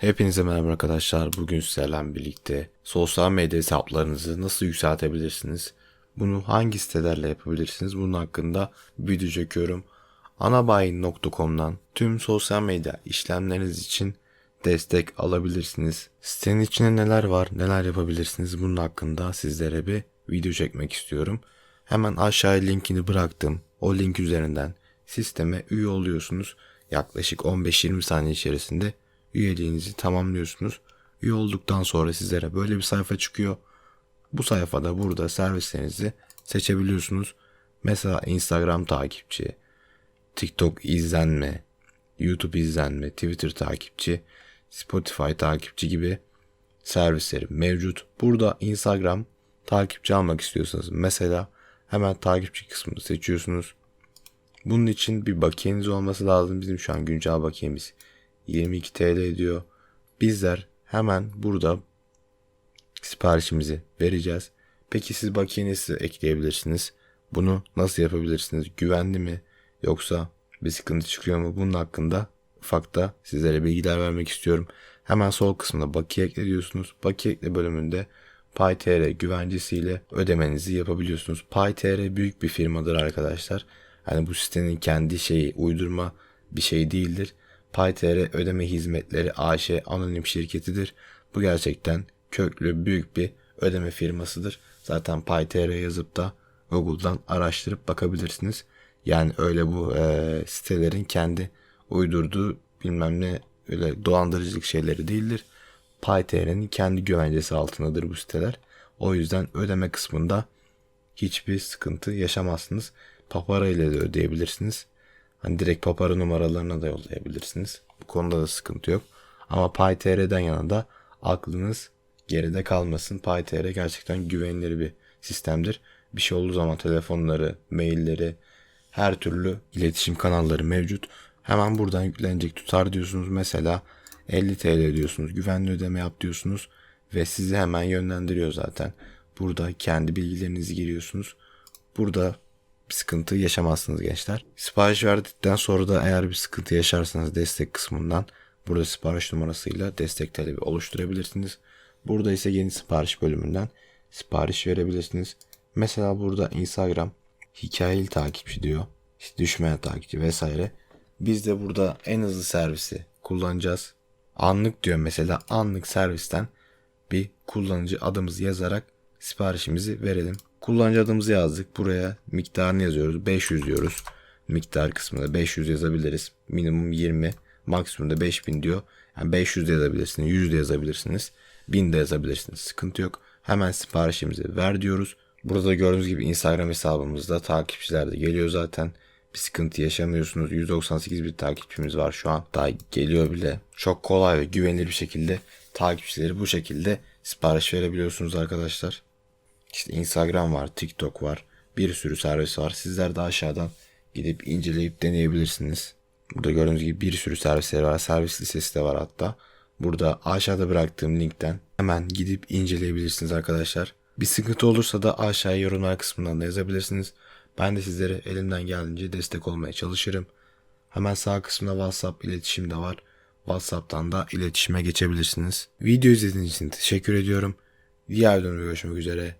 Hepinize merhaba arkadaşlar. Bugün sizlerle birlikte sosyal medya hesaplarınızı nasıl yükseltebilirsiniz? Bunu hangi sitelerle yapabilirsiniz? Bunun hakkında video çekiyorum. Anabayin.com'dan tüm sosyal medya işlemleriniz için destek alabilirsiniz. Sitenin içinde neler var, neler yapabilirsiniz? Bunun hakkında sizlere bir video çekmek istiyorum. Hemen aşağıya linkini bıraktım. O link üzerinden sisteme üye oluyorsunuz. Yaklaşık 15-20 saniye içerisinde üyeliğinizi tamamlıyorsunuz. Üye olduktan sonra sizlere böyle bir sayfa çıkıyor. Bu sayfada burada servislerinizi seçebiliyorsunuz. Mesela Instagram takipçi, TikTok izlenme, YouTube izlenme, Twitter takipçi, Spotify takipçi gibi servisleri mevcut. Burada Instagram takipçi almak istiyorsanız mesela hemen takipçi kısmını seçiyorsunuz. Bunun için bir bakiyeniz olması lazım. Bizim şu an güncel bakiyemiz 22 TL ediyor. Bizler hemen burada siparişimizi vereceğiz. Peki siz bakiyenizi ekleyebilirsiniz. Bunu nasıl yapabilirsiniz? Güvenli mi? Yoksa bir sıkıntı çıkıyor mu? Bunun hakkında ufak da sizlere bilgiler vermek istiyorum. Hemen sol kısmında bakiye ekle diyorsunuz. Bakiye ekle bölümünde PayTR güvencesiyle ödemenizi yapabiliyorsunuz. PayTR büyük bir firmadır arkadaşlar. Hani bu sitenin kendi şeyi uydurma bir şey değildir. PayTR ödeme hizmetleri AŞ anonim şirketidir. Bu gerçekten köklü büyük bir ödeme firmasıdır. Zaten PayTR yazıp da Google'dan araştırıp bakabilirsiniz. Yani öyle bu e, sitelerin kendi uydurduğu bilmem ne öyle dolandırıcılık şeyleri değildir. PayTR'nin kendi güvencesi altındadır bu siteler. O yüzden ödeme kısmında hiçbir sıkıntı yaşamazsınız. Papara ile de ödeyebilirsiniz. Hani direkt papara numaralarına da yollayabilirsiniz. Bu konuda da sıkıntı yok. Ama PayTR'den yana da aklınız geride kalmasın. PayTR gerçekten güvenilir bir sistemdir. Bir şey olduğu zaman telefonları, mailleri, her türlü iletişim kanalları mevcut. Hemen buradan yüklenecek tutar diyorsunuz. Mesela 50 TL diyorsunuz. Güvenli ödeme yap diyorsunuz. Ve sizi hemen yönlendiriyor zaten. Burada kendi bilgilerinizi giriyorsunuz. Burada bir sıkıntı yaşamazsınız gençler. Sipariş verdikten sonra da eğer bir sıkıntı yaşarsanız destek kısmından burada sipariş numarasıyla destek talebi oluşturabilirsiniz. Burada ise yeni sipariş bölümünden sipariş verebilirsiniz. Mesela burada Instagram hikayeli takipçi diyor. İşte düşmeyen takipçi vesaire. Biz de burada en hızlı servisi kullanacağız. Anlık diyor mesela anlık servisten bir kullanıcı adımızı yazarak siparişimizi verelim. Kullanıcı adımızı yazdık. Buraya miktarını yazıyoruz. 500 diyoruz. Miktar kısmında 500 yazabiliriz. Minimum 20, maksimum da 5000 diyor. Yani 500 de yazabilirsiniz, 100 de yazabilirsiniz, 1000 de yazabilirsiniz. Sıkıntı yok. Hemen siparişimizi ver diyoruz. Burada gördüğünüz gibi Instagram hesabımızda takipçiler de geliyor zaten. Bir sıkıntı yaşamıyorsunuz. 198 bir takipçimiz var şu an. Daha geliyor bile. Çok kolay ve güvenilir bir şekilde takipçileri bu şekilde sipariş verebiliyorsunuz arkadaşlar. İşte Instagram var, TikTok var. Bir sürü servis var. Sizler de aşağıdan gidip inceleyip deneyebilirsiniz. Burada gördüğünüz gibi bir sürü servisleri var. Servis listesi de var hatta. Burada aşağıda bıraktığım linkten hemen gidip inceleyebilirsiniz arkadaşlar. Bir sıkıntı olursa da aşağıya yorumlar kısmından da yazabilirsiniz. Ben de sizlere elimden geldiğince destek olmaya çalışırım. Hemen sağ kısmında WhatsApp iletişim de var. WhatsApp'tan da iletişime geçebilirsiniz. Video izlediğiniz için teşekkür ediyorum. Diğer videoda görüşmek üzere.